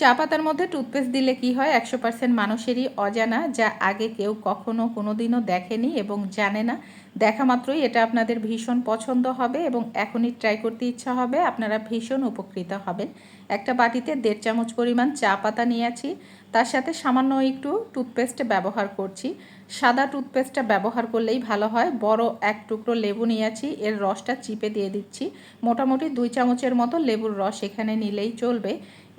চা পাতার মধ্যে টুথপেস্ট দিলে কি হয়? একশো পার্সেন্ট মানুষেরই অজানা, যা আগে কেউ কখনো দিনও দেখেনি এবং জানে না। দেখা মাত্রই এটা আপনাদের ভীষণ পছন্দ হবে এবং এখনই ট্রাই করতে ইচ্ছা হবে, আপনারা ভীষণ উপকৃত হবেন। একটা বাটিতে দেড় চামচ পরিমাণ চা পাতা নিয়েছি তার সাথে সামান্য একটু টুথপেস্ট ব্যবহার করছি। সাদা টুথপেস্টটা ব্যবহার করলেই ভালো হয়। বড় এক টুকরো লেবু নিয়েছি, এর রসটা চিপে দিয়ে দিচ্ছি। মোটামুটি দুই চামচের মতো লেবুর রস এখানে নিলেই চলবে।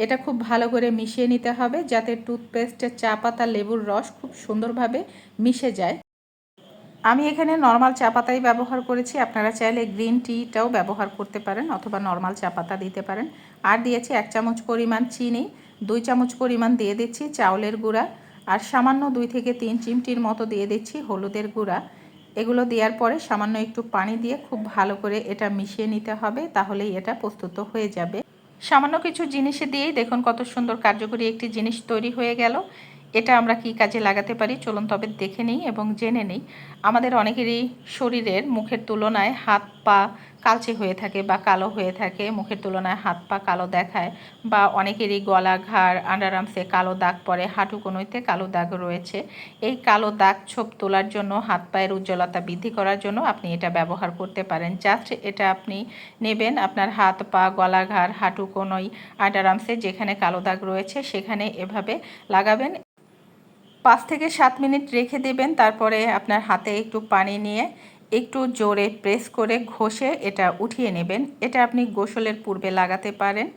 এটা খুব ভালো করে মিশিয়ে নিতে হবে যাতে টুথপেস্টের চা পাতা লেবুর রস খুব সুন্দরভাবে মিশে যায়। আমি এখানে নর্মাল চা পাতাই ব্যবহার করেছি। আপনারা চাইলে গ্রিন টিটাও ব্যবহার করতে পারেন অথবা নর্মাল চা পাতা দিতে পারেন। আর দিয়েছি এক চামচ পরিমাণ চিনি। দুই চামচ পরিমাণ দিয়ে দিচ্ছি চাউলের গুঁড়া আর সামান্য দুই থেকে তিন চিমটির মতো দিয়ে দিচ্ছি হলুদের গুঁড়া। এগুলো দেওয়ার পরে সামান্য একটু পানি দিয়ে খুব ভালো করে এটা মিশিয়ে নিতে হবে, তাহলেই এটা প্রস্তুত হয়ে যাবে। সামান্য কিছু জিনিসে দিয়েই দেখুন কত সুন্দর কার্যকরী একটি জিনিস তৈরি হয়ে গেল। এটা আমরা কি কাজে লাগাতে পারি চলুন তবে দেখে নিই এবং জেনে নিই। আমাদের অনেকেরই শরীরের মুখের তুলনায় হাত, পা কালচে হয়ে থাকে বা কালো হয়ে থাকে, মুখের তুলনায় হাত পা কালো দেখায় বা অনেকেরই গলা ঘাড় আন্ডারামসে কালো দাগ পড়ে, হাঁটু কোনোইতে কালো দাগ রয়েছে। এই কালো দাগ ছোপ তোলার জন্য, হাত পায়ের উজ্জ্বলতা বৃদ্ধি করার জন্য আপনি এটা ব্যবহার করতে পারেন। জাস্ট এটা আপনি নেবেন আপনার হাত পা, গলা ঘাড়, হাঁটু কোনোই আন্ডারামসে যেখানে কালো দাগ রয়েছে সেখানে এভাবে লাগাবেন। পাঁচ থেকে সাত মিনিট রেখে দেবেন, তারপরে আপনার হাতে একটু পানি নিয়ে একটু জোরে প্রেস করে ঘষে এটা উঠিয়ে নেবেন। এটা আপনি গোসলের পূর্বে লাগাতে পারেন।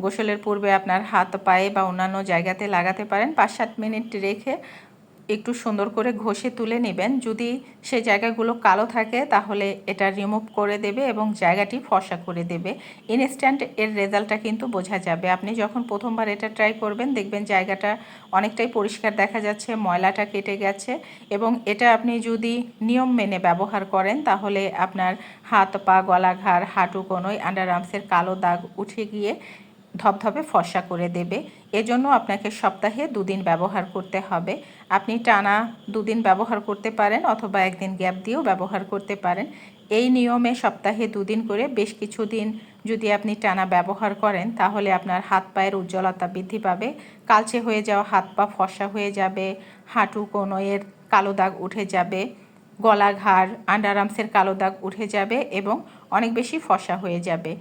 গোসলের পূর্বে আপনার হাত পায়ে বা অন্যান্য জায়গাতে লাগাতে পারেন। পাঁচ সাত মিনিট রেখে একটু সুন্দর করে ঘষে তুলে নেবেন। যদি সেই জায়গাগুলো কালো থাকে, তাহলে এটা রিমুভ করে দেবে এবং জায়গাটি ফসা করে দেবে। ইনস্ট্যান্ট এর রেজাল্টটা কিন্তু বোঝা যাবে। আপনি যখন প্রথমবার এটা ট্রাই করবেন, দেখবেন জায়গাটা অনেকটাই পরিষ্কার দেখা যাচ্ছে, ময়লাটা কেটে গেছে এবং এটা আপনি যদি নিয়ম মেনে ব্যবহার করেন, তাহলে আপনার হাত, পা গলা ঘাড় হাঁটু কোনোই আন্ডার আর্মসের কালো দাগ উঠে গিয়ে ধপধপে ফর্সা করে দেবে। এজন্য আপনাকে সপ্তাহে দুদিন ব্যবহার করতে হবে। আপনি টানা দুদিন ব্যবহার করতে পারেন অথবা একদিন গ্যাপ দিয়েও ব্যবহার করতে পারেন। এই নিয়মে সপ্তাহে দুদিন করে বেশ কিছুদিন যদি আপনি টানা ব্যবহার করেন, তাহলে আপনার হাত পায়ের উজ্জ্বলতা বৃদ্ধি পাবে, কালচে হয়ে যাওয়া হাত পা ফর্সা হয়ে যাবে, হাঁটু কোনোয়ের কালো দাগ উঠে যাবে গলা ঘাড় আন্ডারামসের কালো দাগ উঠে যাবে এবং অনেক বেশি ফসা হয়ে যাবে।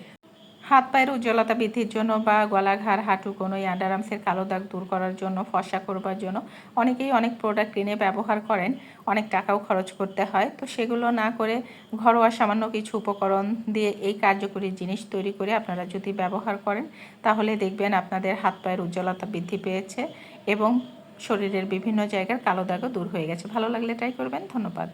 হাত পায়ের উজ্জ্বলতা বৃদ্ধির জন্য বা গলা ঘাড় হাঁটু কোনো আন্ডারামসের কালো দাগ দূর করার জন্য ফসা করবার জন্য অনেকেই অনেক প্রোডাক্ট কিনে ব্যবহার করেন, অনেক টাকাও খরচ করতে হয়। তো সেগুলো না করে ঘরোয়া সামান্য কিছু উপকরণ দিয়ে এই কার্যকরী জিনিস তৈরি করে আপনারা যদি ব্যবহার করেন, তাহলে দেখবেন আপনাদের হাত পায়ের উজ্জ্বলতা বৃদ্ধি পেয়েছে এবং শরীরের বিভিন্ন জায়গার কালো দাগও দূর হয়ে গেছে। ভালো লাগলে ট্রাই করবেন। ধন্যবাদ।